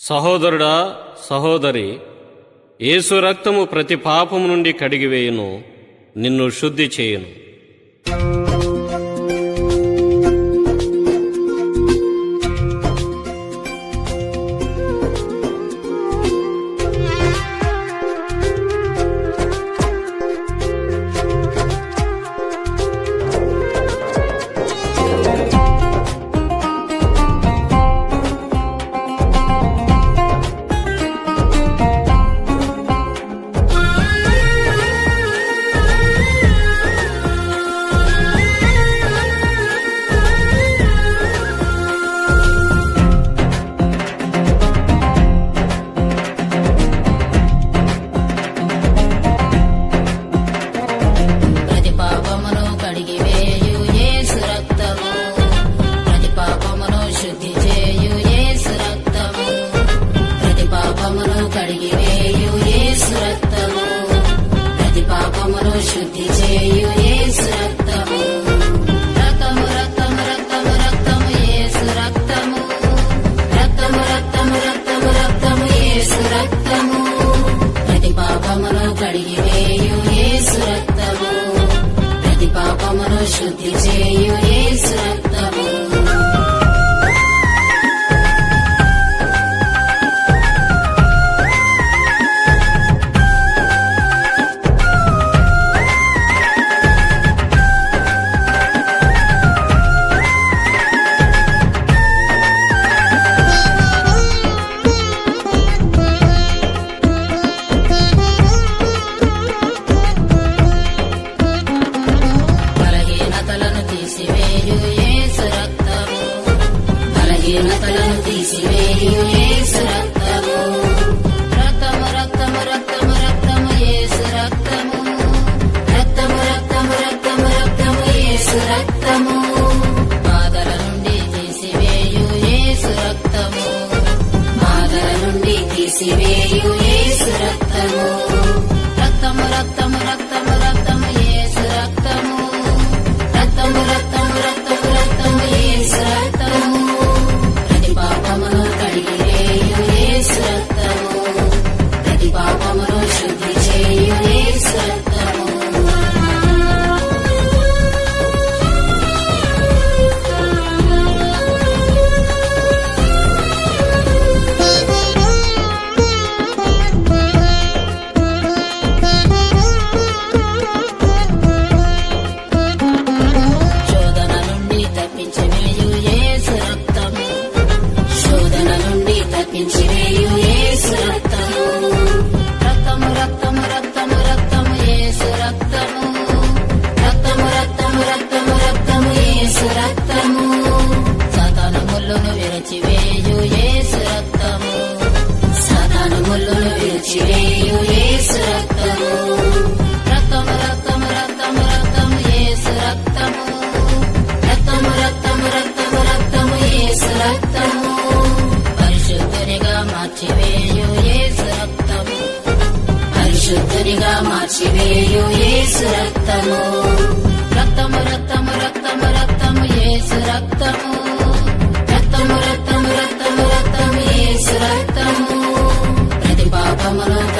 సహోదరుడా సహోదరి యేసు రక్తము ప్రతి పాపము నుండి కడిగివేయును నిన్ను శుద్ధి చేయును. see me. సిరేయు యేసు రక్తము రక్తము రక్తము రక్తము రక్తము యేసు రక్తము రక్తము రక్తము రక్తము రక్తము యేసు రక్తము పరిశుద్ధునిగా మార్చివేయు యేసు రక్తము పరిశుద్ధునిగా మార్చివేయు యేసు రక్తము రక్తము రక్తము రక్తము రక్తము యేసు రక్తము.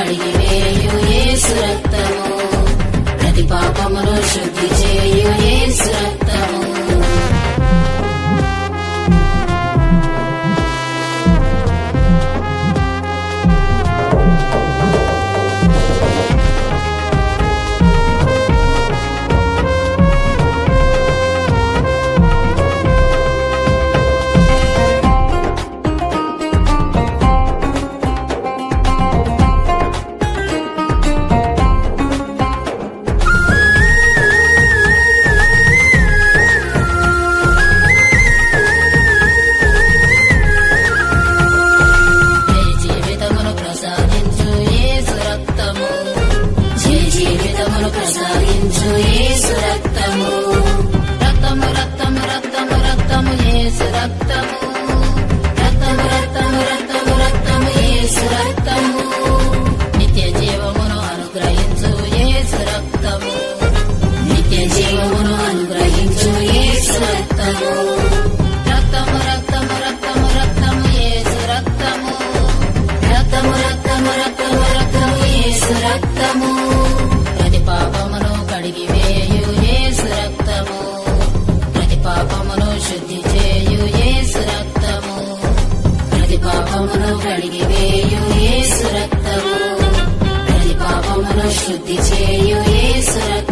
Gotta give it రక్తము. ప్రతి పాపమును కడిగి వేయు ఏసు రక్తము. ప్రతి పాపమును శుద్ధి చేయు ఏసు రక్తము. ప్రతి పాపమును కడిగి వేయు ఏసు రక్తము. ప్రతి పాపమును శుద్ధి చేయు ఏసు రక్తము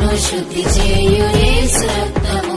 మనోశుద్ధి చేయు రక్తము